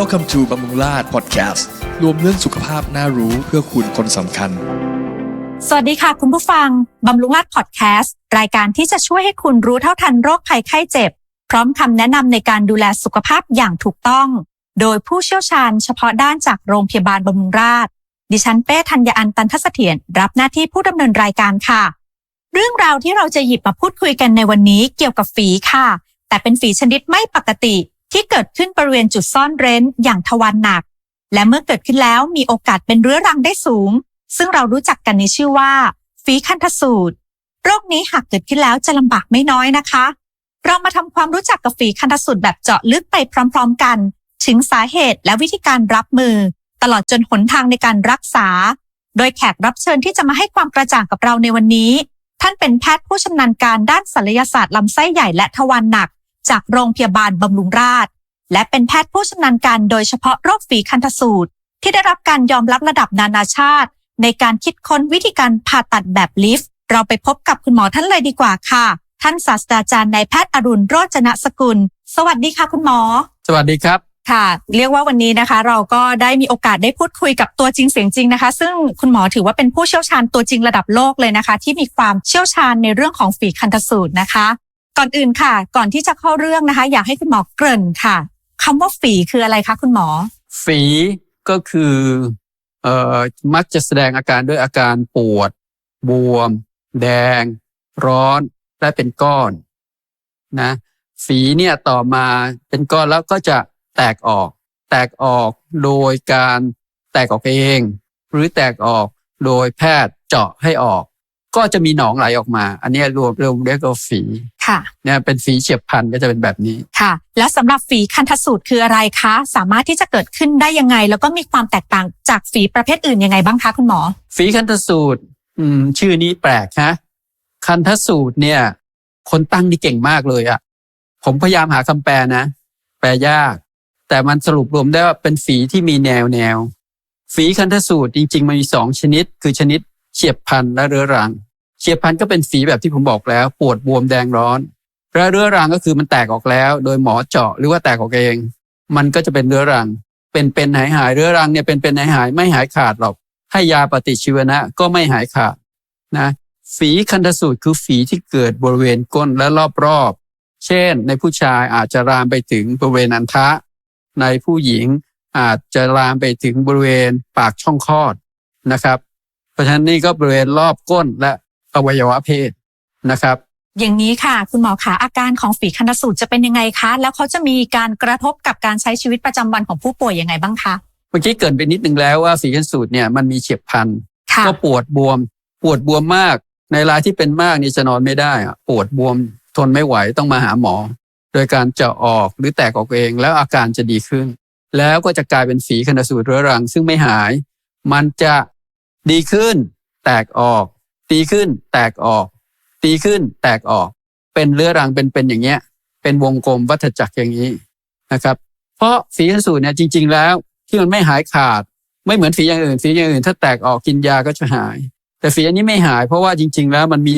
Welcome to บำรุงราช Podcast รวมเรื่องสุขภาพน่ารู้เพื่อคุณคนสำคัญ สวัสดีค่ะคุณผู้ฟัง บำรุงราชพอดแคสต์รายการที่จะช่วยให้คุณรู้เท่าทันโรคภัยไข้เจ็บ พร้อมคำแนะนำในการดูแลสุขภาพอย่างถูกต้อง โดยผู้เชี่ยวชาญเฉพาะด้านจากโรงพยาบาลบำรุงราษฎร์ดิฉันเป้ธัญญาอันตันทเสถียรรับหน้าที่ผู้ดำเนินรายการค่ะ เรื่องราวที่เราจะหยิบมาพูดคุยกันในวันนี้เกี่ยวกับฝีค่ะ แต่เป็นฝีชนิดไม่ปกติ ที่เกิดขึ้นบริเวณจุดซ่อนเร้นอย่างทวารหนัก และเมื่อเกิดขึ้นแล้วมีโอกาสเป็นเรื้อรังได้สูง ซึ่งเรารู้จักกันในชื่อว่าฝีคันทสูตรโรคนี้หากเกิดขึ้นแล้วจะลำบากไม่น้อยนะคะ เรามาทำความรู้จักกับฝีคันทสูตรแบบเจาะลึกไปพร้อม ๆ กัน ถึงสาเหตุและวิธีการรับมือ ตลอดจนหนทางในการรักษา โดยแขกรับเชิญที่จะมาให้ความกระจ่างกับเราในวันนี้ ท่านเป็นแพทย์ผู้ชำนาญการด้านศัลยศาสตร์ลำไส้ใหญ่และทวารหนัก จากโรงพยาบาลบำรุงราษฎร์และเป็นแพทย์ผู้ชำนาญการโดยเฉพาะโรคฝีคันทสูตร ที่ได้รับการยอมรับระดับนานาชาติ ในการคิดค้นวิธีการผ่าตัดแบบลิฟต์เราไปพบกับคุณหมอท่านเลยดีกว่าค่ะ ท่านศาสตราจารย์นายแพทย์อรุณโรจนสกุล สวัสดีค่ะคุณหมอ สวัสดีครับค่ะ เรียกว่าวันนี้นะคะ เราก็ได้มีโอกาสได้พูดคุยกับตัวจริงเสียงจริงนะคะ ซึ่งคุณหมอถือว่าเป็นผู้เชี่ยวชาญตัวจริงระดับโลกเลยนะคะ ที่มีความเชี่ยวชาญในเรื่องของฝีคันทสูตรนะคะ ก่อนอื่นค่ะ ก่อนที่จะเข้าเรื่องนะคะ อยากให้คุณหมอเกริ่นค่ะคำว่าฝีคืออะไรคะคุณหมอ ฝีก็คือเอ่อมักจะแสดงอาการด้วยอาการปวด บวม แดง ร้อนและเป็นก้อนนะฝีเนี่ยต่อมาเป็นก้อนแล้วก็จะแตกออก แตกออกโดยการแตกออกเอง หรือแตกออกโดยแพทย์เจาะให้ออก ก็จะมีหนองไหลออกมา อันเนี้ยรวมรวมเรียกว่าฝีค่ะเนี่ยเป็นฝีเฉียบพลันก็จะเป็นแบบนี้ค่ะ แล้วสำหรับฝีคันทสูตรคืออะไรคะ สามารถที่จะเกิดขึ้นได้ยังไง แล้วก็มีความแตกต่างจากฝีประเภทอื่นยังไงบ้างคะคุณหมอ ฝีคันทสูตรอืมชื่อนี้แปลกฮะคันทสูตรเนี่ย คนตั้งนี่เก่งมากเลยอะผมพยายามหาคำแปลนะ แปลยาก แต่มันสรุปรวมได้ว่าเป็นฝีที่มีแนวแนวฝีคันทสูตรจริง ๆ มันมีสองชนิด คือชนิดเฉียบพลันและเรื้อรัง เฉียบพลันก็เป็นฝีแบบที่ผมบอกแล้ว ปวดบวมแดงร้อนและเรื้อรังก็คือมันแตกออกแล้ว โดยหมอเจาะหรือว่าแตกออกเอง มันก็จะเป็นเรื้อรัง เป็นเป็นหายหายเรื้อรังเนี่ยเป็นเป็นหายหายไม่หายขาดหรอกให้ยาปฏิชีวนะก็ไม่หายขาดนะฝีคันธสูตรคือฝีที่เกิดบริเวณก้นและรอบๆ เช่น ในผู้ชายอาจจะลามไปถึงบริเวณอันทะ ในผู้หญิงอาจจะลามไปถึงบริเวณปากช่องคลอดนะครับ เพราะฉะนั้นนี่ก็บริเวณรอบก้นและ อวัยวะเพศนะครับ อย่างนี้ค่ะ คุณหมอคะอาการของฝีคันทสูตรจะเป็นยังไงคะ แล้วเขาจะมีการกระทบกับการใช้ชีวิตประจำวันของผู้ป่วยยังไงบ้างคะเมื่อกี้เกรินไปนิดนึงแล้วว่าฝีคันสูตรเนี่ยมันมีเฉียบพลันค่ะก็ปวดบวม ปวดบวมมาก ในรายที่เป็นมากนี่จะนอนไม่ได้อะปวดบวมทนไม่ไหวต้องมาหาหมอ โดยการเจาะออกหรือแตกออกเองแล้วอาการจะดีขึ้น แล้วก็จะกลายเป็นฝีคันสูตรเรื้อรัง ซึ่งไม่หาย มันจะดีขึ้น แตกออก ดีขึ้นแตกออกดีขึ้นแตกออก เป็นเรื้อรังเป็นเป็นอย่างเงี้ย เป็นวงกลมวัฏจักรอย่างนี้นะครับ เพราะฝีคันสูตรเนี่ยจริง ๆ แล้วที่มันไม่หายขาด ไม่เหมือนฝีอย่างอื่นฝีอย่างอื่น ถ้าแตกออกกินยาก็จะหาย แต่ฝีอันนี้ไม่หายเพราะว่าจริง ๆ แล้วมันมี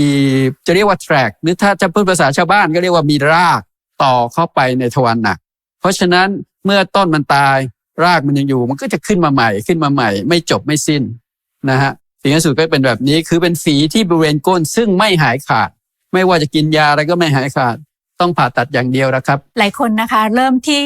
จะเรียกว่าแทร็กหรือถ้าจะพูดภาษาชาวบ้านก็เรียกว่ามีรากต่อเข้าไปในทวารหนัก เพราะฉะนั้นเมื่อต้นมันตายรากมันยังอยู่ มันก็จะขึ้นมาใหม่ขึ้นมาใหม่ ไม่จบไม่สิ้นนะฮะ ฝีกระสุดก็เป็นแบบนี้คือเป็นฝีที่บริเวณก้นซึ่งไม่หายขาด ไม่ว่าจะกินยาอะไรก็ไม่หายขาด ต้องผ่าตัดอย่างเดียวนะครับ หลายคนนะคะ เริ่มที่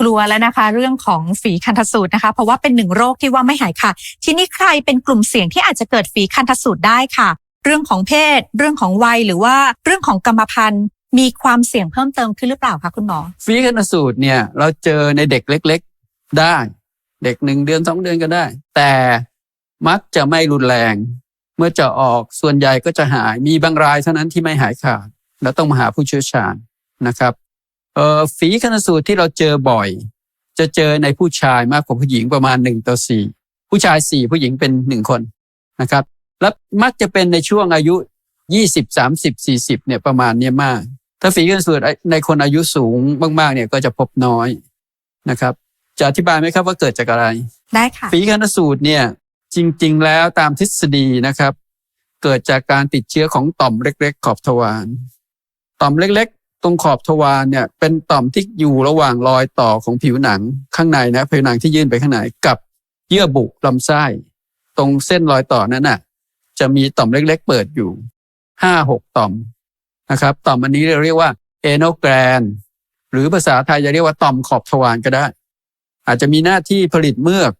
กลัวแล้วนะคะ เรื่องของฝีคันทสูตรนะคะ เพราะว่าเป็นหนึ่งโรคที่ว่าไม่หายค่ะทีนี้ใครเป็นกลุ่มเสี่ยงที่อาจจะเกิดฝีคันทสูตรได้ค่ะ เรื่องของเพศ เรื่องของวัยหรือว่าเรื่องของกรรมพันธุ์มีความเสี่ยงเพิ่มเติมขึ้นหรือเปล่าคะคุณหมอฝีคันสูตรเนี่ยเราเจอในเด็กเล็ก ๆได้ เด็กหนึ่งเดือนสองเดือนก็ได้ แต่ มักจะไม่รุนแรง เมื่อเจะออกส่วนใหญ่ก็จะหายมีบางรายเท่านั้นที่ไม่หายขาด แล้วต้องมาหาผู้เชี่ยวชาญนะครับเอ่อฝีคันสูตรที่เราเจอบ่อย จะเจอในผู้ชายมากกว่าผู้หญิงประมาณหนึ่งต่อสี่ผู้ชายสี่ผู้หญิงเป็นหนึ่งคนนะครับ และมักจะเป็นในช่วงอายุยี่สิบสามสิบสี่สิบเนี่ยประมาณเนี้ยมาก ถ้าฝีกันสูตรในคนอายุสูงมากๆเนี่ยก็จะพบน้อยนะครับ จะอธิบายไหมครับว่าเกิดจากอะไร ได้ค่ะฝีคันสูตรเนี่ย จริง ๆ แล้วตามทฤษฎีนะครับ เกิดจากการติดเชื้อของต่อมเล็ก ๆ ขอบทวารต่อมเล็ก ๆ ตรงขอบทวารเนี่ย เป็นต่อมที่อยู่ระหว่างรอยต่อของผิวหนังข้างในนะผิวหนังที่ยื่นไปข้างในกับเยื่อบุลำไส้ ตรงเส้นรอยต่อนั้นน่ะ จะมีต่อมเล็ก ๆ เปิดอยู่ห้าหกต่อมนะครับต่อมอันนี้เราเรียกว่าเอโนแกรนหรือภาษาไทยจะเรียกว่าต่อมขอบทวารก็ได้ อาจจะมีหน้าที่ผลิตเมือก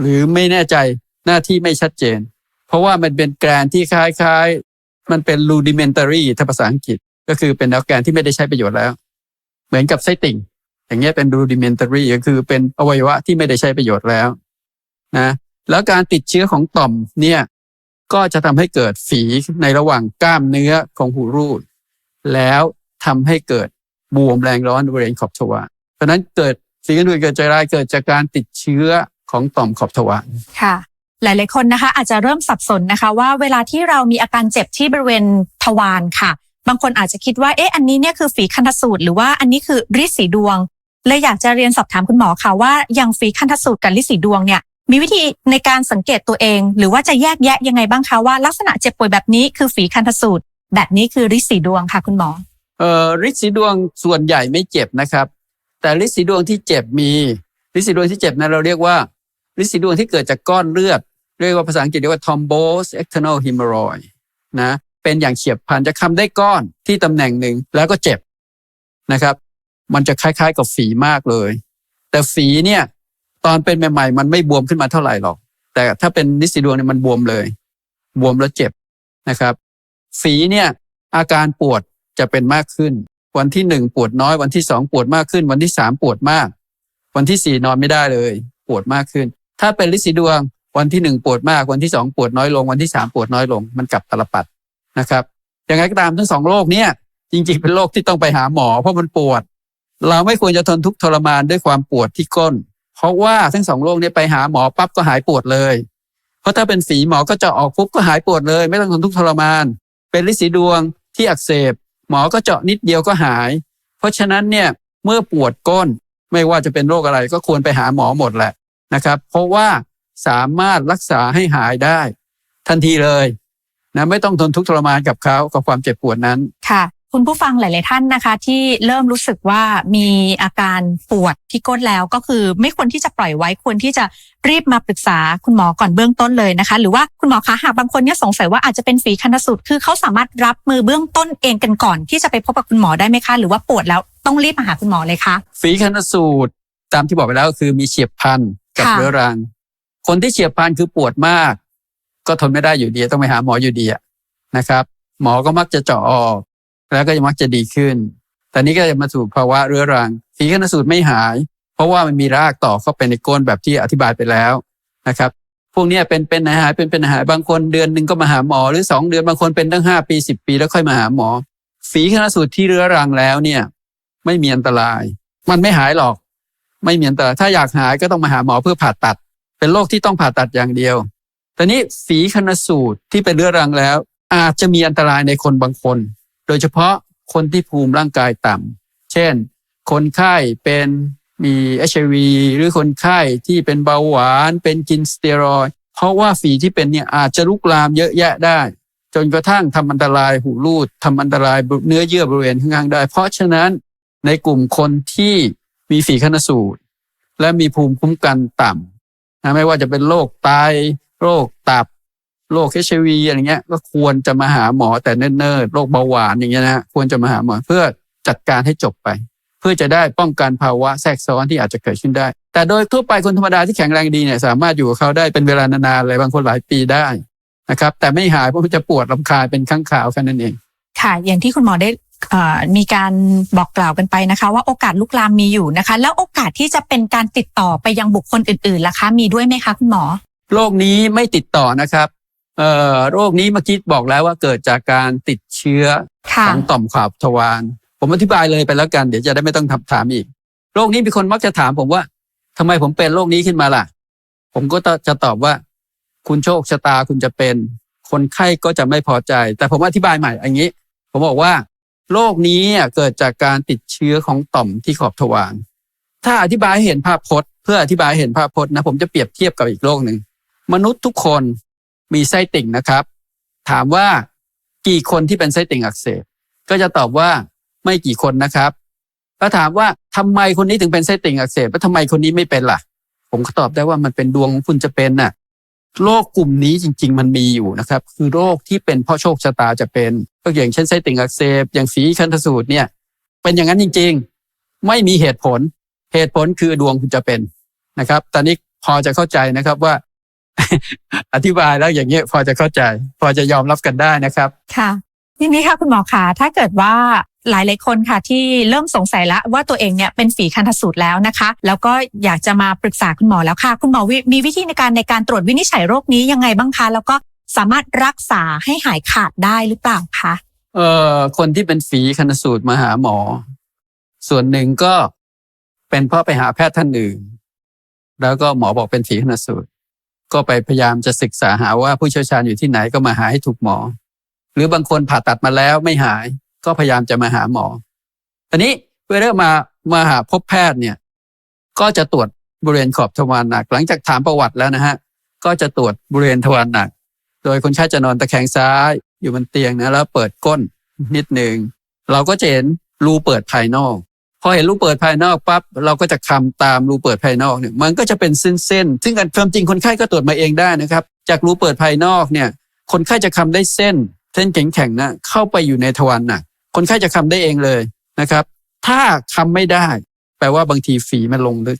หรือไม่แน่ใจ หน้าที่ไม่ชัดเจน เพราะว่ามันเป็นแกรนที่คล้ายๆ มันเป็น rudimentary ถ้าภาษาอังกฤษ ก็คือเป็นแกรนที่ไม่ได้ใช้ประโยชน์แล้ว เหมือนกับไส้ติ่ง อย่างเงี้ยเป็น rudimentary ก็คือเป็นอวัยวะที่ไม่ได้ใช้ประโยชน์แล้วนะแล้วการติดเชื้อของต่อมเนี่ยก็จะทำให้เกิดฝีในระหว่างกล้ามเนื้อของหูรูด แล้วทำให้เกิดบวมแรงร้อนบริเวณขอบทวารเพราะนั้นเกิดฝีกระดูเกิดจากอะไรเกิดจากการติดเชื้อของต่อมขอบทวารค่ะ หลาย ๆ คนนะคะ อาจจะเริ่มสับสนนะคะว่าเวลาที่เรามีอาการเจ็บที่บริเวณทวารค่ะ บางคนอาจจะคิดว่าเอ๊ะอันนี้เนี่ยคือฝีคันธสูตรหรือว่าอันนี้คือริดสีดวงเลยอยากจะเรียนสอบถามคุณหมอค่ะว่าอย่างฝีคันธสูตรกับริดสีดวงเนี่ยมีวิธีในการสังเกตตัวเอง หรือว่าจะแยกแยะยังไงบ้างคะว่าลักษณะเจ็บป่วยแบบนี้คือฝีคันธสูตรแบบนี้คือริดสีดวงค่ะคุณหมอเอ่อฤทธิ์สีดวงส่วนใหญ่ไม่เจ็บนะครับ แต่ฤทธิ์สีดวงที่เจ็บมีฤทธิ์สีดวงที่เจ็บนั้นเราเรียกว่าฤทธิ์สีดวงที่เกิดจากก้อนเลือด เรียกว่าภาษาอังกฤษเรียกว่า thrombus external hemorrhoid นะเป็นอย่างเฉียบพลันจะคำได้ก้อนที่ตำแหน่งหนึ่งแล้วก็เจ็บนะครับ มันจะคล้ายๆกับฝีมากเลย แต่ฝีเนี่ยตอนเป็นใหม่ๆ มันไม่บวมขึ้นมาเท่าไหร่หรอก แต่ถ้าเป็นฤทธิ์สีดวงเนี่ยมันบวมเลย บวมแล้วเจ็บนะครับ ฝีเนี่ยอาการปวดจะเป็นมากขึ้น วันที่หนึ่งปวดน้อยวันที่สองปวดมากขึ้น วันที่สามปวดมาก วันที่สี่นอนไม่ได้เลย ปวดมากขึ้น ถ้าเป็นลิสีดวง วันที่หนึ่งปวดมากวันที่สองปวดน้อยลง วันที่สามปวดน้อยลง มันกลับตลปัดนะครับอย่างไรก็ตามทั้งสองโรคเนี้ยจริงๆเป็นโรคที่ต้องไปหาหมอ เพราะมันปวด เราไม่ควรจะทนทุกข์ทรมานด้วยความปวดที่ก้น เพราะว่าทั้งสองโรคเนี้ไปหาหมอปั๊บก็หายปวดเลย เพราะถ้าเป็นฝีหมอก็จะออกปุ๊บก็หายปวดเลย ไม่ต้องทนทุกข์ทรมาน เป็นลิสีดวงที่อักเสบ หมอก็เจาะนิดเดียวก็หาย เพราะฉะนั้นเนี่ยเมื่อปวดก้นไม่ว่าจะเป็นโรคอะไรก็ควรไปหาหมอหมดแหละนะครับ เพราะว่า สามารถรักษาให้หายได้ ทันทีเลยนะไม่ต้องทนทุกข์ทรมานกับเขากับความเจ็บปวดนั้นค่ะ คุณผู้ฟังหลาย ๆ ท่านนะคะ ที่เริ่มรู้สึกว่ามีอาการปวดที่ก้นแล้วก็คือไม่ควรที่จะปล่อยไว้ควรที่จะรีบมาปรึกษาคุณหมอก่อนเบื้องต้นเลยนะคะ หรือว่าคุณหมอคะหากบางคนเนี่ยสงสัยว่าอาจจะเป็นฝีคันธสูตรคือเขาสามารถรับมือเบื้องต้นเองกันก่อนที่จะไปพบกับคุณหมอได้ไหมคะ หรือว่าปวดแล้วต้องรีบมาหาคุณหมอเลยคะฝีคันสูตรตามที่บอกไปแล้วคือมีเฉียบพลันกับค่ะเรื้อรัง คนที่เฉียบพลันคือปวดมาก ก็ทนไม่ได้อยู่ดีต้องไปหาหมออยู่ดีนะครับ หมอก็มักจะเจาะออก แล้วก็จะมักจะดีขึ้น แต่นี้ก็จะมาสู่ภาวะเรื้อรังฝีคันสูตรไม่หาย เพราะว่ามันมีรากต่อเข้าไปในก้นแบบที่อธิบายไปแล้วนะครับ พวกนี้เป็นเป็นหายหายเป็นเป็นหายบางคนเดือนหนึ่งก็มาหาหมอหรือสองเดือนบางคนเป็นตั้งห้าปีสิบปี แล้วค่อยมาหาหมอ ฝีคณสูตรที่เรื้อรังแล้วเนี่ย ไม่มีอันตราย มันไม่หายหรอก ไม่มีอันตรายถ้าอยากหายก็ต้องมาหาหมอเพื่อผ่าตัด เป็นโรคที่ต้องผ่าตัดอย่างเดียวแต่นี้ฝีคณสูตรที่เป็นเรื้อรังแล้ว อาจจะมีอันตรายในคนบางคน โดยเฉพาะคนที่ภูมิร่างกายต่ำเช่น คนไข้เป็นมีเอชวีหรือคนไข้ที่เป็นเบาหวานเป็นกินสเตียรอยเพราะว่าฝีที่เป็นเนี่ยอาจจะลุกลามเยอะแยะได้ จนกระทั่งทำอันตรายหูรูดทำอันตรายเนื้อเยื่อบริเวณข้างๆได้ เพราะฉะนั้นในกลุ่มคนที่มีฝีคณสูตร และมีภูมิคุ้มกันต่ำ นะไม่ว่าจะเป็นโรคไตโรคตับโรคเอชวีอะไรเงี้ย ก็ควรจะมาหาหมอแต่เนิ่นๆโรคเบาหวานอย่างเงี้ยนะฮะควรจะมาหาหมอเพื่อจัดการให้จบไป เพื่อจะได้ป้องกันภาวะแทรกซ้อนที่อาจจะเกิดขึ้นได้ แต่โดยทั่วไปคนธรรมดาที่แข็งแรงดีเนี่ยสามารถอยู่กับเขาได้เป็นเวลานานๆเลยบางคนหลายปีได้นะครับแต่ไม่หายเพราะมันจะปวดลำคาญเป็นข้างขาวแค่นั้นเองค่ะ อย่างที่คุณหมอได้ มีการบอกกล่าวกันไปนะคะ ว่าโอกาสลุกลามมีอยู่นะคะ แล้วโอกาสที่จะเป็นการติดต่อไปยังบุคคลอื่นๆล่ะคะ มีด้วยไหมคะคุณหมอโรคนี้ไม่ติดต่อนะครับเอ่อโรคนี้เมื่อกี้บอกแล้วว่าเกิดจากการติดเชื้อค่ะของต่อมขอบทวารผมอธิบายเลยไปแล้วกัน เดี๋ยวจะได้ไม่ต้องถามถามอีก โรคนี้มีคนมักจะถามผมว่าทำไมผมเป็นโรคนี้ขึ้นมาล่ะ ผมก็จะตอบว่า คุณโชคชะตาคุณจะเป็น คนไข้ก็จะไม่พอใจ แต่ผมอธิบายใหม่อย่างนี้ ผมบอกว่า โรคนี้เกิดจากการติดเชื้อของต่อมที่ขอบทวาร ถ้าอธิบายให้เห็นภาพพจน์ เพื่ออธิบายเห็นภาพพจน์นะผมจะเปรียบเทียบกับอีกโรคหนึ่ง มนุษย์ทุกคนมีไส้ติ่งนะครับ ถามว่ากี่คนที่เป็นไส้ติ่งอักเสบ ก็จะตอบว่าไม่กี่คนนะครับแล้วถามว่าทำไมคนนี้ถึงเป็นไส้ติ่งอักเสบแล้วทำไมคนนี้ไม่เป็นล่ะ ผมก็ตอบได้ว่ามันเป็นดวงของคุณจะเป็นน่ะโรคกลุ่มนี้จริง ๆ มันมีอยู่นะครับ คือโรคที่เป็นเพราะโชคชะตาจะเป็น ก็อย่างเช่นไส้ติ่งอักเสบอย่างฝีคันธสูตรเนี่ย เป็นอย่างนั้นจริง ๆ ไม่มีเหตุผล เหตุผลคือดวงคุณจะเป็นนะครับ ตอนนี้พอจะเข้าใจนะครับว่า อธิบายแล้วอย่างเงี้ยพอจะเข้าใจ พอจะยอมรับกันได้นะครับค่ะทีนี้ค่ะคุณหมอคะถ้าเกิดว่าหลายหลายคนค่ะที่เริ่มสงสัยแล้วว่าตัวเองเนี่ยเป็นฝีคันธสูตรแล้วนะคะ แล้วก็อยากจะมาปรึกษาคุณหมอแล้วค่ะ คุณหมอวิมีวิธีในการในการตรวจวินิจฉัยโรคนี้ยังไงบ้างคะ แล้วก็ สามารถรักษาให้หายขาดได้หรือเปล่าคะเอ่อคนที่เป็นฝีคันสูตรมาหาหมอ ส่วนหนึ่งก็เป็นเพราะไปหาแพทย์ท่านอื่น แล้วก็หมอบอกเป็นฝีคันสูตร ก็ไปพยายามจะศึกษาหาว่าผู้เชี่ยวชาญอยู่ที่ไหนก็มาหาให้ถูกหมอ หรือบางคนผ่าตัดมาแล้วไม่หายก็พยายามจะมาหาหมอทีนี้เวลามามาหาพบแพทย์เนี่ย ก็จะตรวจบริเวณขอบทวารหนัก หลังจากถามประวัติแล้วนะฮะ ก็จะตรวจบริเวณทวารหนัก ดยคนไข้จะนอนตะแคงซ้ายอยู่บนเตียงนะแล้วเปิดก้นนิดหนึ่งเราก็จะเห็นรูเปิดภายนอก พอเห็นรูเปิดภายนอกปั๊บเราก็จะคำตามรูเปิดภายนอกเนี่ยมันก็จะเป็นเส้นๆซึ่งกันความจริงคนไข้ก็ตรวจมาเองได้นะครับ จากรูเปิดภายนอกเนี่ยคนไข้จะคำได้เส้น เส้นแข็งๆนะเข้าไปอยู่ในทวารหนักคนไข้จะคำได้เองเลยนะครับ ถ้าคำไม่ได้ แปลว่าบางทีฝีมันลงลึก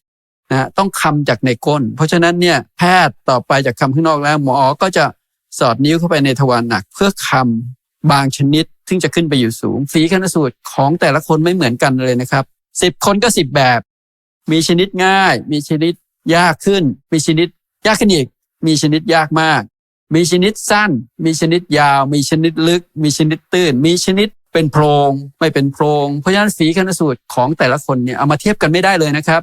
นะฮะต้องคำจากในก้น เพราะฉะนั้นเนี่ยแพทย์ต่อไปจากคำข้างนอกแล้ว หมอก็จะ สอดนิ้วเข้าไปในทวารหนักเพื่อคำบางชนิด ซึ่งจะขึ้นไปอยู่สูง ฝีคณสูตรของแต่ละคนไม่เหมือนกันเลยนะครับสิบคนก็สิบแบบ มีชนิดง่าย มีชนิดยากขึ้น มีชนิดยากขึ้นอีก มีชนิดยากมาก มีชนิดสั้น มีชนิดยาว มีชนิดลึก มีชนิดตื้น มีชนิดเป็นโพรงไม่เป็นโพรงเพราะฉะนั้นฝีคณสูตรของแต่ละคนเนี่ยเอามาเทียบกันไม่ได้เลยนะครับ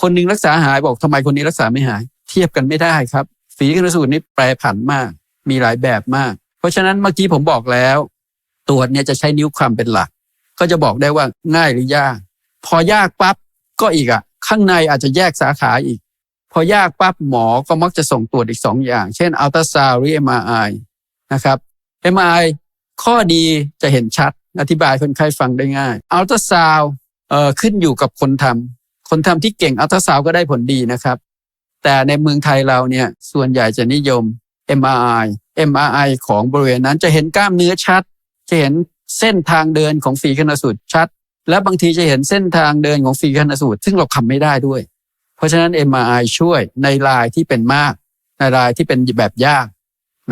คนหนึงรักษาหายบอกทำไมคนนี้รักษาไม่หาย เทียบกันไม่ได้ครับฝีคณสูตรนี่แปรผันมาก มีหลายแบบมาก เพราะฉะนั้นเมื่อกี้ผมบอกแล้ว ตรวจเนี่ยจะใช้นิ้วคลำเป็นหลัก ก็จะบอกได้ว่าง่ายหรือยาก พอยากปั๊บก็อีกอะข้างในอาจจะแยกสาขาอีก พอยากปั๊บหมอก็มักจะส่งตรวจอีกสองอย่าง เช่นอัลตราซาวด์หรือ MRI นะครับ MRI ข้อดีจะเห็นชัด อธิบายคนไข้ฟังได้ง่ายอัลตราซาวเอ่อขึ้นอยู่กับคนทำคนทำที่เก่งอัลตราซาวก็ได้ผลดีนะครับ แต่ในเมืองไทยเราเนี่ยส่วนใหญ่จะนิยม MRI MRI ของบริเวณนั้นจะเห็นกล้ามเนื้อชัด จะเห็นเส้นทางเดินของฝีคณสูตรชัด และบางทีจะเห็นเส้นทางเดินของฝีคณสูตรซึ่งเราคำไม่ได้ด้วย เพราะฉะนั้น MRI ช่วยในรายที่เป็นมาก ในรายที่เป็นแบบยาก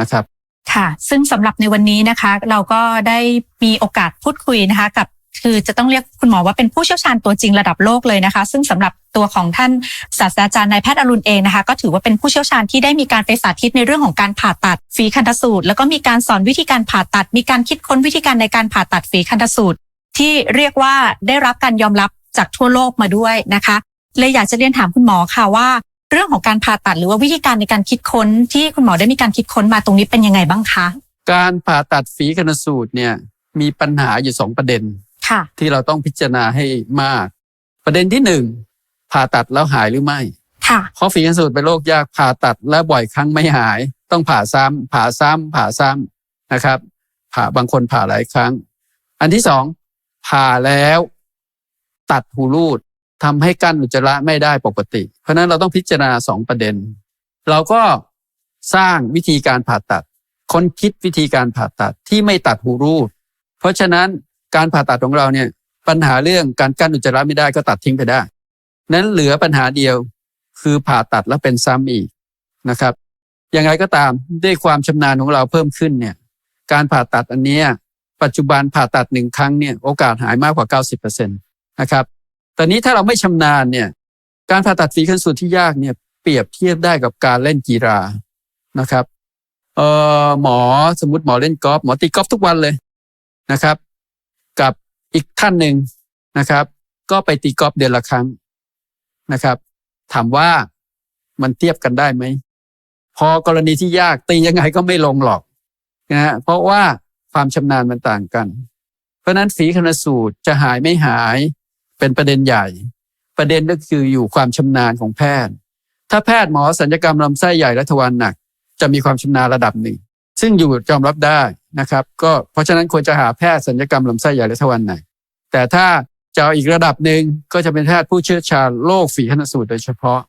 นะครับค่ะ ซึ่งสำหรับในวันนี้นะคะ เราก็ได้มีโอกาสพูดคุยนะคะกับ คือจะต้องเรียกคุณหมอว่าเป็นผู้เชี่ยวชาญตัวจริงระดับโลกเลยนะคะ ซึ่งสำหรับตัวของท่านศาสตราจารย์นายแพทย์อรุณเองนะคะ ก็ถือว่าเป็นผู้เชี่ยวชาญที่ได้มีการไปสาธิตในเรื่องของการผ่าตัดฝีคันธสูตร แล้วก็มีการสอนวิธีการผ่าตัด มีการคิดค้นวิธีการในการผ่าตัดฝีคันธสูตร ที่เรียกว่าได้รับการยอมรับจากทั่วโลกมาด้วยนะคะเลยอยากจะเรียนถามคุณหมอค่ะว่า เรื่องของการผ่าตัดหรือว่าวิธีการในการคิดค้นที่คุณหมอได้มีการคิดค้นมาตรงนี้เป็นยังไงบ้างคะ การผ่าตัดฝีคณสูตรเนี่ยมีปัญหาอยู่สองประเด็น ที่เราต้องพิจารณาให้มาก ประเด็นที่หนึ่งผ่าตัดแล้วหายหรือไม่ค่ะเพราะฝีกระสูดเป็นโรคยากผ่าตัดแล้วบ่อยครั้งไม่หาย ต้องผ่าซ้ำผ่าซ้ำผ่าซ้ำนะครับ ผ่าบางคนผ่าหลายครั้ง อันที่สองผ่าแล้ว ตัดหูรูดทำให้กั้นอุจจาระไม่ได้ปกติ เพราะฉะนั้นเราต้องพิจารณาสองประเด็น เราก็สร้างวิธีการผ่าตัด ค้นคิดวิธีการผ่าตัดที่ไม่ตัดหูรูด เพราะฉะนั้น การผ่าตัดของเราเนี่ยปัญหาเรื่องการกั้นอุจจาระไม่ได้ก็ตัดทิ้งไปได้ นั้นเหลือปัญหาเดียวคือผ่าตัดแล้วเป็นซ้ำอีกนะครับ ยังไงก็ตามด้วยความชำนาญของเราเพิ่มขึ้นเนี่ยการผ่าตัดอันนี้ปัจจุบันผ่าตัดหนึ่งครั้งเนี่ยโอกาสหายมากกว่า 90%นะครับตอนนี้ถ้าเราไม่ชำนาญเนี่ยการผ่าตัดฝีขั้นสุดที่ยากเนี่ยเปรียบเทียบได้กับการเล่นกีฬานะครับเอ่อหมอสมมติหมอเล่นกอล์ฟหมอตีกอล์ฟทุกวันเลยนะครับ กับอีกท่านหนึ่งนะครับ ก็ไปตีกอล์ฟเดือนละครั้งนะครับ ถามว่ามันเทียบกันได้ไหม พอกรณีที่ยากตียังไงก็ไม่ลงหรอกนะฮะเพราะว่าความชำนาญมันต่างกัน เพราะฉะนั้นฝีคณสูตรจะหายไม่หายเป็นประเด็นใหญ่ ประเด็นก็คืออยู่ความชำนาญของแพทย์ ถ้าแพทย์หมอสัญญกรรมลำไส้ใหญ่และทวารหนัก จะมีความชำนาญระดับหนึ่ง ซึ่งอยู่ยอมรับได้นะครับ ก็เพราะฉะนั้นควรจะหาแพทย์สัญญกรรมลำไส้ใหญ่และทวารหนักแแต่ถ้าจะเอาอีกระดับหนึ่งก็จะเป็นแพทย์ผู้เชี่ยวชาญโรคฝีขนสูตรโดยเฉพาะ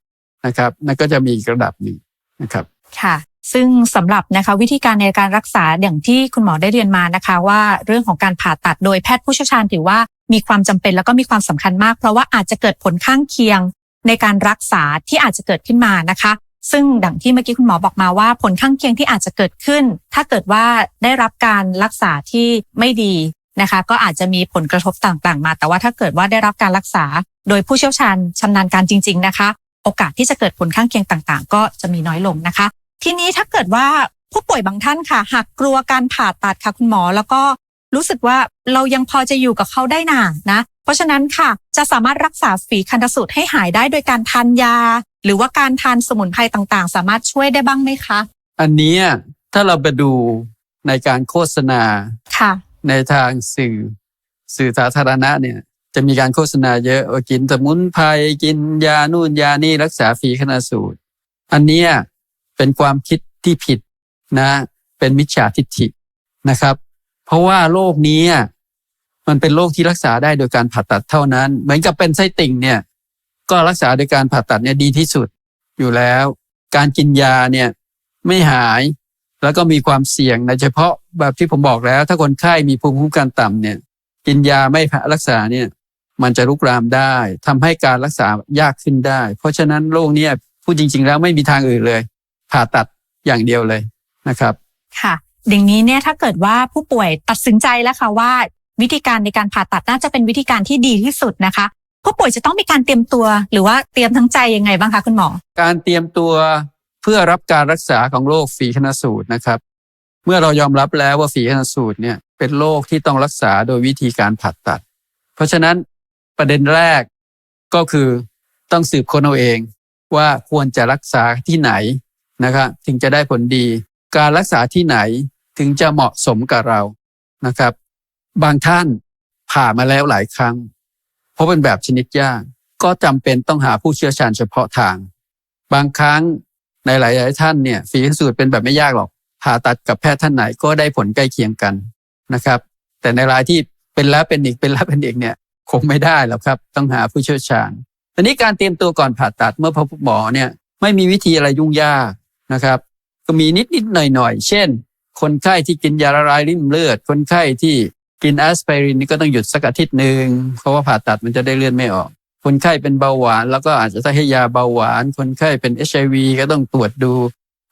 นะครับนั่นก็จะมีอีกระดับหนึ่งนะครับค่ะซึ่งสำหรับนะคะวิธีการในการรักษาอย่างที่คุณหมอได้เรียนมานะคะ ว่าเรื่องของการผ่าตัดโดยแพทย์ผู้เชี่ยวชาญถือว่ามีความจำเป็นแล้วก็มีความสำคัญมาก เพราะว่าอาจจะเกิดผลข้างเคียงในการรักษาที่อาจจะเกิดขึ้นมานะคะ ซึ่งดังที่เมื่อกี้คุณหมอบอกมาว่า ผลข้างเคียงที่อาจจะเกิดขึ้น ถ้าเกิดว่าได้รับการรักษาที่ไม่ดีนะคะ ก็อาจจะมีผลกระทบต่างๆ มา แต่ว่าถ้าเกิดว่าได้รับการรักษา โดยผู้เชี่ยวชาญชำนาญการจริง ๆนะคะ โอกาสที่จะเกิดผลข้างเคียงต่างๆ ก็จะมีน้อยลงนะคะ ทีนี้ถ้าเกิดว่าผู้ป่วยบางท่านค่ะหากกลัวการผ่าตัดค่ะคุณหมอ แล้วก็รู้สึกว่าเรายังพอจะอยู่กับเขาได้นานนะ เพราะฉะนั้นค่ะจะสามารถรักษาฝีคันธสูตรให้หายได้โดยการทานยา หรือว่าการทานสมุนไพรต่างๆ สามารถช่วยได้บ้างไหมคะ อันเนี้ยถ้าเราไปดูในการโฆษณาค่ะ ในทางสื่อสื่อสาธารณะเนี่ยจะมีการโฆษณาเยอะว่ากินสมุนไพรกินยานู่นยานี่รักษาฝีขนาสูตร อันเนี้ยเป็นความคิดที่ผิดนะ เป็นมิจฉาทิฏฐินะครับ เพราะว่าโรคนี้อะมันเป็นโรคที่รักษาได้โดยการผ่าตัดเท่านั้น เหมือนกับเป็นไส้ติ่งเนี่ย ก็รักษาโดยการผ่าตัดเนี่ยดีที่สุดอยู่แล้ว การกินยาเนี่ยไม่หายแล้วก็มีความเสี่ยงโดยเฉพาะแบบที่ผมบอกแล้ว ถ้าคนไข้มีภูมิคุ้มกันต่ำเนี่ยกินยาไม่รักษาเนี่ยมันจะลุกลามได้ทำให้การรักษายากขึ้นได้ เพราะฉะนั้นโรคเนี้พูดจริง ๆ แล้วไม่มีทางอื่นเลย ผ่าตัดอย่างเดียวเลยนะครับ ค่ะอย่างนี้เนี่ยถ้าเกิดว่าผู้ป่วยตัดสินใจแล้วค่ะว่า วิธีการในการผ่าตัดน่าจะเป็นวิธีการที่ดีที่สุดนะคะ ผู้ป่วยจะต้องมีการเตรียมตัว หรือว่าเตรียมทั้งใจยังไงบ้างคะคุณหมอ การเตรียมตัวเพื่อรับการรักษาของโรคฝีขนสูตรนะครับ เมื่อเรายอมรับแล้วว่าฝีขนสูตรเนี่ยเป็นโรคที่ต้องรักษาโดยวิธีการผ่าตัด เพราะฉะนั้นประเด็นแรกก็คือต้องสืบค้นเอาเองว่าควรจะรักษาที่ไหนนะครับถึงจะได้ผลดี การรักษาที่ไหนถึงจะเหมาะสมกับเรานะครับ บางท่านผ่ามาแล้วหลายครั้ง เพราะเป็นแบบชนิดยาก ก็จำเป็นต้องหาผู้เชี่ยวชาญเฉพาะทาง บางครั้งในหลาย ๆ ท่านเนี่ยฝีขนสูตรเป็นแบบไม่ยากหรอกผ่าตัดกับแพทย์ท่านไหนก็ได้ผลใกล้เคียงกันนะครับ แต่ในรายที่เป็นแล้วเป็นอีกเป็นแล้วเป็นอีกเนี่ยคงไม่ได้หรอกครับ ต้องหาผู้เชี่ยวชาญทีนี้การเตรียมตัวก่อนผ่าตัดเมื่อพบหมอเนี่ยไม่มีวิธีอะไรยุ่งยากนะครับ ก็มีนิดนิดๆหน่อยหน่อยๆเช่น คนไข้ที่กินยาละลายริ่มเลือด คนไข้ที่ กินแอสไพรินนี่ก็ต้องหยุดสักอาทิตย์หนึ่งเพราะว่าผ่าตัดมันจะได้เลื่อดไม่ออก คนไข้เป็นเบาหวาน แล้วก็อาจจะต้องให้ยาเบาหวาน คนไข้เป็นเอชไอวีก็ต้องตรวจดู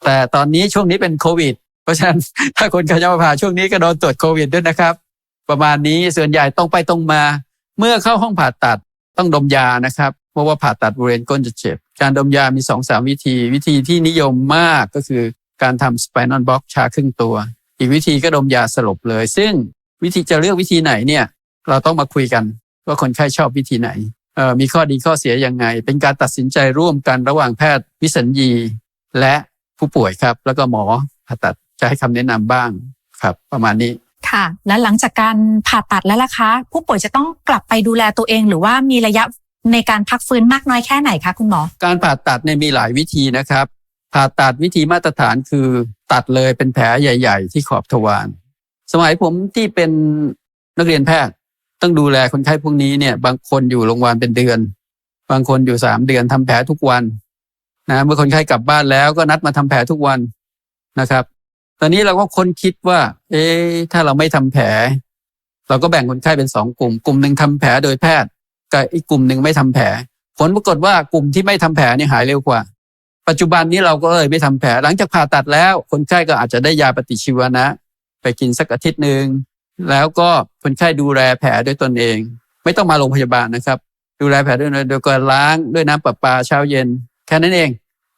แต่ตอนนี้ช่วงนี้เป็นโควิด เพราะฉะนั้นถ้าคนไข้จะมาผ่าช่วงนี้ก็โดนตรวจโควิดด้วยนะครับ ประมาณนี้ส่วนใหญ่ตรงไปตรงมา เมื่อเข้าห้องผ่าตัดต้องดมยานะครับ เพราะว่าผ่าตัดบริเวณก้นจะเจ็บ การดมยามีสองสามวิธี วิธีที่นิยมมากก็คือการทำสไปนอลบล็อกชาครึ่งตัว อีกวิธีก็ดมยาสลบเลย ซึ่ง วิธีจะเลือกวิธีไหนเนี่ย เราต้องมาคุยกันว่าคนไข้ชอบวิธีไหนเอ่อมีข้อดีข้อเสียยังไง เป็นการตัดสินใจร่วมกันระหว่างแพทย์วิสัญญี และผู้ป่วยครับ แล้วก็หมอผ่าตัดจะให้คำแนะนำบ้างครับ ประมาณนี้ค่ะ และหลังจากการผ่าตัดแล้วล่ะคะ ผู้ป่วยจะต้องกลับไปดูแลตัวเอง หรือว่ามีระยะในการพักฟื้นมากน้อยแค่ไหนคะคุณหมอ การผ่าตัดเนี่ยมีหลายวิธีนะครับ ผ่าตัดวิธีมาตรฐานคือ ตัดเลยเป็นแผลใหญ่ ๆ ที่ขอบทวาร สมัยผมที่เป็นนักเรียนแพทย์ต้องดูแลคนไข้พวกนี้เนี่ย บางคนอยู่โรงพยาบาลเป็นเดือน บางคนอยู่สามเดือนทำแผลทุกวันนะเมื่อคนไข้กลับบ้านแล้วก็นัดมาทำแผลทุกวันนะครับ ตอนนี้เราก็ค้นคิดว่า เอ๊ถ้าเราไม่ทำแผล เราก็แบ่งคนไข้เป็นสองกลุ่ม กลุ่มหนึ่งทำแผลโดยแพทย์กับอีกกลุ่มหนึ่งไม่ทำแผล ผลปรากฏว่ากลุ่มที่ไม่ทำแผลเนี่ยหายเร็วกว่า ปัจจุบันนี้เราก็เลยไม่ทำแผลหลังจากผ่าตัดแล้ว คนไข้ก็อาจจะได้ยาปฏิชีวนะ ไปกินสักอาทิตย์หนึ่งแล้วก็คนไข้ดูแลแผลด้วยตนเอง ไม่ต้องมาโรงพยาบาลนะครับ ดูแลแผลด้วยโดยการล้างด้วยน้ำประปาเช้าเย็น แค่นั้นเอง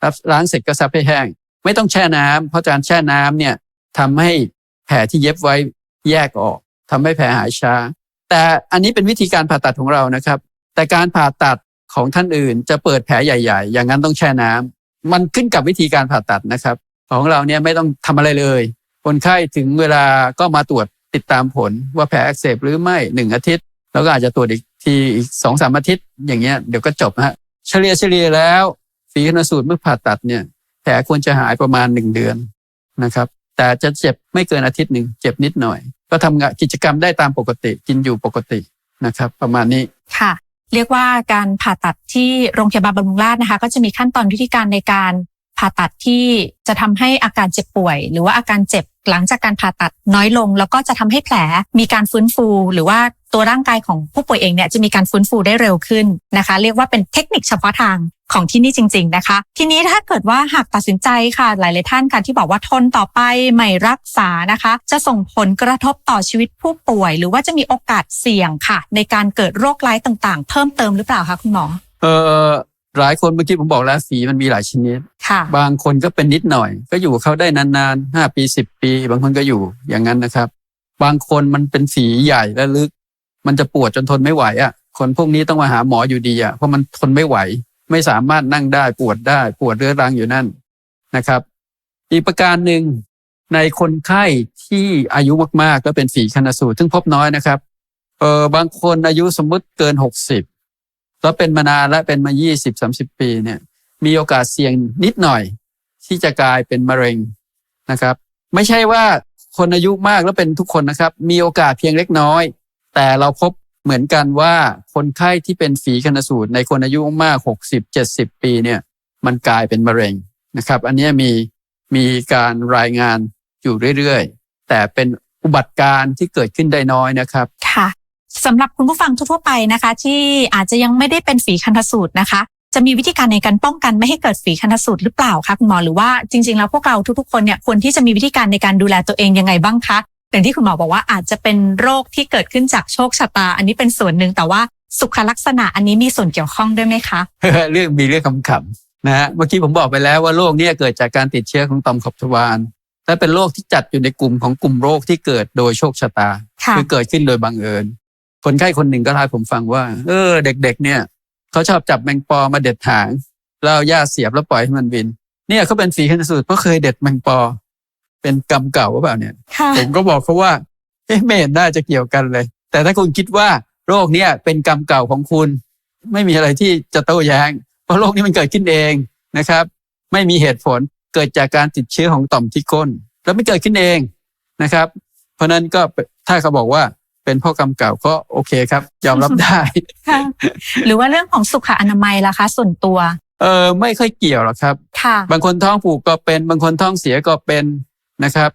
รับล้างเสร็จก็ซับให้แห้ง ไม่ต้องแช่น้ำเพราะการแช่น้ำเนี่ยทำให้แผลที่เย็บไว้แยกออกทำให้แผลหายช้า แต่อันนี้เป็นวิธีการผ่าตัดของเรานะครับ แต่การผ่าตัดของท่านอื่น จะเปิดแผลใหญ่ ๆ อย่างนั้นต้องแช่น้ำมันขึ้นกับวิธีการผ่าตัดนะครับ ของเราเนี่ยไม่ต้องทำอะไรเลย คนไข้ถึงเวลาก็มาตรวจติดตามผลว่าแผลอักเสบหรือไม่หนึ่งอาทิตย์ แล้วก็อาจจะตรวจอีกทีอีกสองสามอาทิตย์ อย่างเงี้ยเดี๋ยวก็จบฮะเฉลี่ยเฉลี่ยแล้วฝีขนสูตรเมื่อผ่าตัดเนี่ยแผลควรจะหายประมาณหนึ่งเดือนนะครับ แต่จะเจ็บไม่เกินอาทิตย์หนึ่งเจ็บนิดหน่อย ก็ทำงานกิจกรรมได้ตามปกติกินอยู่ปกตินะครับ ประมาณนี้ค่ะ เรียกว่าการผ่าตัดที่โรงพยาบาลบำรุงราษฎร์นะคะ ก็จะมีขั้นตอนวิธีการในการ ผ่าตัดที่จะทำให้อาการเจ็บป่วย หรือว่าอาการเจ็บหลังจากการผ่าตัดน้อยลง แล้วก็จะทำให้แผลมีการฟื้นฟู หรือว่าตัวร่างกายของผู้ป่วยเองเนี่ยจะมีการฟื้นฟูได้เร็วขึ้นนะคะ เรียกว่าเป็นเทคนิคเฉพาะทางของที่นี่จริง ๆนะคะ ทีนี้ถ้าเกิดว่าหากตัดสินใจค่ะ หลายๆท่านค่ะที่บอกว่าทนต่อไปไม่รักษานะคะ จะส่งผลกระทบต่อชีวิตผู้ป่วย หรือว่าจะมีโอกาสเสี่ยงค่ะ ในการเกิดโรคร้ายต่างๆ เพิ่มเติมหรือเปล่าคะคุณหมอเออ หลายคนเมื่อกี้ผมบอกแล้วฝีมันมีหลายชนิด ค่ะ บางคนก็เป็นนิดหน่อย ก็อยู่กับเขาได้นานๆห้าปีสิบปี บางคนก็อยู่อย่างนั้นนะครับ บางคนมันเป็นฝีใหญ่และลึก มันจะปวดจนทนไม่ไหวอะคนพวกนี้ต้องมาหาหมออยู่ดีอะเพราะมันทนไม่ไหว ไม่สามารถนั่งได้ปวดได้ปวดเรื้อรังอยู่นั่นนะครับ อีกประการหนึ่งในคนไข้ที่อายุมากๆแล้วเป็นฝีคณสูตรซึ่งพบน้อยนะครับเออบางคนอายุสมมุติเกินหกสิบ แล้วเป็นมานานและเป็นมายี่สิบสามสิบปีเนี่ยมีโอกาสเสี่ยงนิดหน่อย ที่จะกลายเป็นมะเร็งนะครับ ไม่ใช่ว่าคนอายุมากแล้วเป็นทุกคนนะครับ มีโอกาสเพียงเล็กน้อย แต่เราพบเหมือนกันว่าคนไข้ที่เป็นฝีคณสูตร ในคนอายุมากหกสิบเจ็ดสิบปีเนี่ยมันกลายเป็นมะเร็งนะครับ อันนี้มีมีการรายงานอยู่เรื่อยๆ แต่เป็นอุบัติการณ์ที่เกิดขึ้นได้น้อยนะครับ ค่ะ สำหรับคุณผู้ฟังทั่วๆไปนะคะ ที่อาจจะยังไม่ได้เป็นฝีคันธสูตรนะคะ จะมีวิธีการในการป้องกันไม่ให้เกิดฝีคันธสูตรหรือเปล่าคะคุณหมอหรือว่าจริง ๆ แล้วพวกเราทุกๆคนเนี่ยควรที่จะมีวิธีการในการดูแลตัวเองยังไงบ้างคะอย่างที่คุณหมอบอกว่าอาจจะเป็นโรคที่เกิดขึ้นจากโชคชะตา อันนี้เป็นส่วนหนึ่งแต่ว่าสุขลักษณะอันนี้มีส่วนเกี่ยวข้องด้วยไหมคะเรื่องมีเรื่องขำๆนะฮะเมื่อกี้ผมบอกไปแล้วว่าโรคเนี้เกิดจากการติดเชื้อของต่อมขบทวารและเป็นโรคที่จัดอยู่ในกลุ่มของกลุ่มโรคที่เกิดโดยโชคชะตาค่ะคือเกิดขึ้นโดยบังเอิญ คนไข้คนหนึ่งก็เล่าให้ผมฟังว่า เออ เด็ก ๆ เนี่ยเขาชอบจับแมงปอมาเด็ดหางแล้วเอาหญ้าเสียบแล้วปล่อยให้มันบิน เนี่ยเขาเป็นฝีคันสูตรเพราะเคยเด็ดแมงปอ เป็นกรรมเก่าหรือเปล่าเนี่ยค่ะผมก็บอกเขาว่าเอ๊ะไม่เห็นน่าจะเกี่ยวกันเลย แต่ถ้าคุณคิดว่าโรคเนี้ยเป็นกรรมเก่าของคุณ ไม่มีอะไรที่จะโต้แย้ง เพราะโรคนี้มันเกิดขึ้นเองนะครับ ไม่มีเหตุผลเกิดจากการติดเชื้อของต่อมที่ก้น แล้วไม่เกิดขึ้นเองนะครับ เพราะฉะนั้นก็ถ้าเขาบอกว่า เป็นเพ่อกรรมเก่าก็โอเคครับ ยอมรับได้ค่ะหรือว่าเรื่องของสุขอนามัยล่ะคะ ส่วนตัวเออไม่ค่อยเกี่ยวหรอกครับค่ะบางคนท้องผูกก็เป็น บางคนท้องเสียก็เป็นนะครับ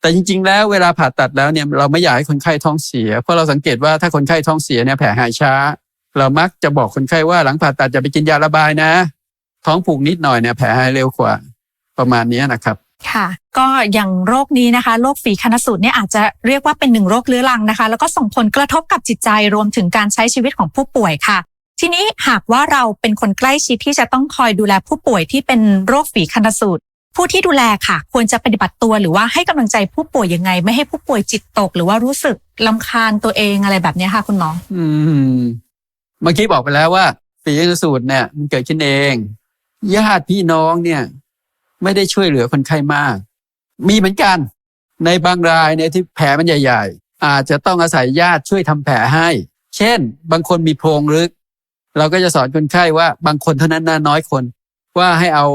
แต่จริง ๆ แล้วเวลาผ่าตัดแล้วเนี่ยเราไม่อยากให้คนไข้ท้องเสีย เพราะเราสังเกตว่าถ้าคนไข้ท้องเสียเนี่ยแผลหายช้า เรามักจะบอกคนไข้ว่าหลังผ่าตัดจะไปกินยาระบายนะ ท้องผูกนิดหน่อยเนี่ยแผลหายเร็วกว่าประมาณนี้นะครับ ค่ะ ก็อย่างโรคนี้นะคะ โรคฝีคันสูตรเนี่ยอาจจะเรียกว่าเป็นหนึ่งโรคเรื้อรังนะคะ แล้วก็ส่งผลกระทบกับจิตใจรวมถึงการใช้ชีวิตของผู้ป่วยค่ะ ทีนี้หากว่าเราเป็นคนใกล้ชิดที่จะต้องคอยดูแลผู้ป่วยที่เป็นโรคฝีคันสูตรผู้ที่ดูแลค่ะ ควรจะปฏิบัติตัวหรือว่าให้กำลังใจผู้ป่วยยังไง ไม่ให้ผู้ป่วยจิตตก หรือว่ารู้สึกลำคาญตัวเองอะไรแบบนี้ค่ะ คุณหมออืมเมื่อกี้บอกไปแล้วว่าฝีกสูตรเนี่ยมันเกิดขึ้นเองญาติพี่น้องเนี่ย ไม่ได้ช่วยเหลือคนไข้มาก มีเหมือนกันในบางรายเนี่ยที่แผลมันใหญ่ ๆ อาจจะต้องอาศัยญาติช่วยทำแผลให้ เช่น บางคนมีโพรงลึก เราก็จะสอนคนไข้ว่าบางคนเท่านั้นนะน้อยคน ว่าให้เอา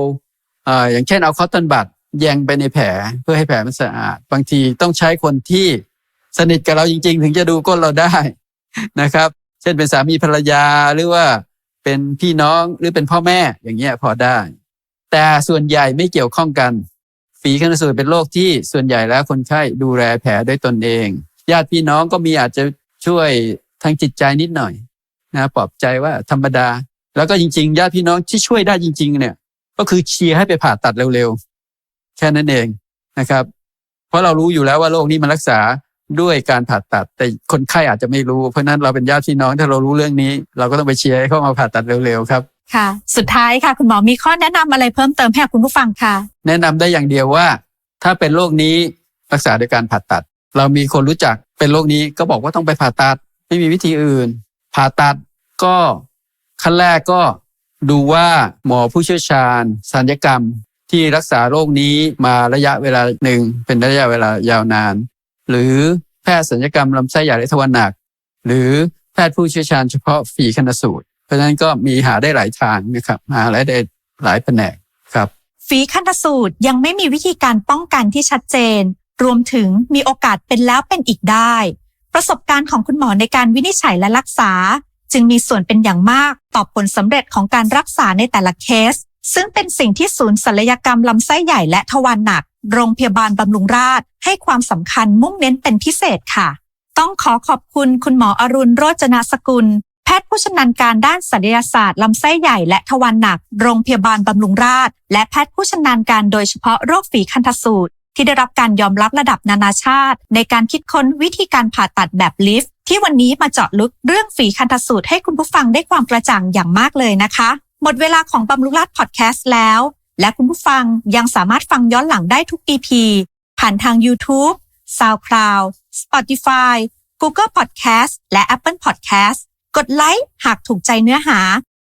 เอ่ออย่างเช่นเอาคอตตอนบัดแยงไปในแผลเพื่อให้แผลมันสะอาด บางทีต้องใช้คนที่สนิทกับเราจริง ๆ ถึงจะดูก้นเราได้นะครับ เช่นเป็นสามีภรรยาหรือว่าเป็นพี่น้องหรือเป็นพ่อแม่อย่างเงี้ยพอได้ แต่ส่วนใหญ่ไม่เกี่ยวข้องกัน ฝีคันสูตรเป็นโรคที่ส่วนใหญ่แล้วคนไข้ดูแลแผลด้วยตนเอง ญาติพี่น้องก็มีอาจจะช่วยทางจิตใจนิดหน่อยนะปลอบใจว่าธรรมดา แล้วก็จริงๆ ญาติพี่น้องที่ช่วยได้จริง ๆ เนี่ย ก็คือเชียร์ให้ไปผ่าตัดเร็วๆ แค่นั้นเองนะครับ เพราะเรารู้อยู่แล้วว่าโรคนี้มันรักษาด้วยการผ่าตัด แต่คนไข้อาจจะไม่รู้ เพราะฉะนั้นเราเป็นญาติพี่น้องถ้าเรารู้เรื่องนี้ เราก็ต้องไปเชียร์ให้เขามาผ่าตัดเร็วๆครับ ค่ะ สุดท้ายค่ะ คุณหมอมีข้อแนะนำอะไรเพิ่มเติมให้กับคุณผู้ฟังค่ะ แนะนำได้อย่างเดียวว่า ถ้าเป็นโรคนี้รักษาด้วยการผ่าตัด เรามีคนรู้จักเป็นโรคนี้ก็บอกว่าต้องไปผ่าตัด ไม่มีวิธีอื่น ผ่าตัดก็ขั้นแรกก็ดูว่าหมอผู้เชี่ยวชาญศัลยกรรม ที่รักษาโรคนี้มาระยะเวลาหนึ่งเป็นระยะเวลายาวนาน หรือแพทย์ศัลยกรรมลำไส้ใหญ่และทวารหนัก หรือแพทย์ผู้เชี่ยวชาญเฉพาะฝีคณสูตร ราะฉะนั้นก็มีหาได้หลายทางนะครับ หาได้หลายแผนกครับ ฝีคันสูตรยังไม่มีวิธีการป้องกันที่ชัดเจน รวมถึงมีโอกาสเป็นแล้วเป็นอีกได้ ประสบการณ์ของคุณหมอในการวินิจฉัยและรักษา จึงมีส่วนเป็นอย่างมากต่อผลสำเร็จของการรักษาในแต่ละเคส ซึ่งเป็นสิ่งที่ศูนย์ศัลยกรรมลำไส้ใหญ่และทวารหนัก โรงพยาบาลบำรุงราษฎร์ให้ความสำคัญมุ่งเน้นเป็นพิเศษค่ะต้องขอขอบคุณคุณหมออรุณโรจนสกุล แพทย์ผู้ชำนาญการด้านศัลยศาสตร์ลำไส้ใหญ่และทวารหนัก โรงพยาบาลบำรุงราษฎร์และแพทย์ผู้ชำนาญการโดยเฉพาะโรคฝีคันธสูตรที่ได้รับการยอมรับระดับนานาชาติ ในการคิดค้นวิธีการผ่าตัดแบบลิฟต์ที่วันนี้มาเจาะลึกเรื่องฝีคันธสูตรให้คุณผู้ฟังได้ความกระจ่างอย่างมากเลยนะคะ หมดเวลาของบำรุงราษฎร์พอดแคสต์แล้ว และคุณผู้ฟังยังสามารถฟังย้อนหลังได้ทุก EP ผ่านทาง YouTube, SoundCloud, Spotify, Google Podcast และ Apple Podcast กดไลค์หากถูกใจเนื้อหา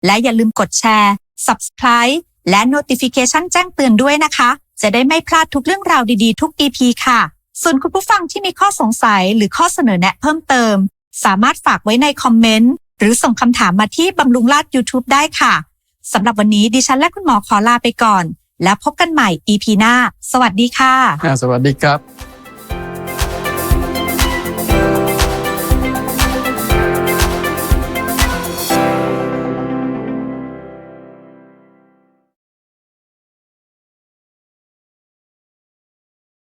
และอย่าลืมกดแชร์ Subscribe และ Notification แจ้งเตือนด้วยนะคะ จะได้ไม่พลาดทุกเรื่องราวดีๆ ทุก EP ค่ะ ส่วนคุณผู้ฟังที่มีข้อสงสัยหรือข้อเสนอแนะเพิ่มเติม สามารถฝากไว้ในคอมเมนต์ หรือส่งคำถามมาที่บำรุงราษฎร์ YouTube ได้ค่ะสำหรับวันนี้ดิฉันและคุณหมอขอลาไปก่อน แล้วพบกันใหม่ EP หน้า สวัสดีค่ะ อ่าสวัสดีครับ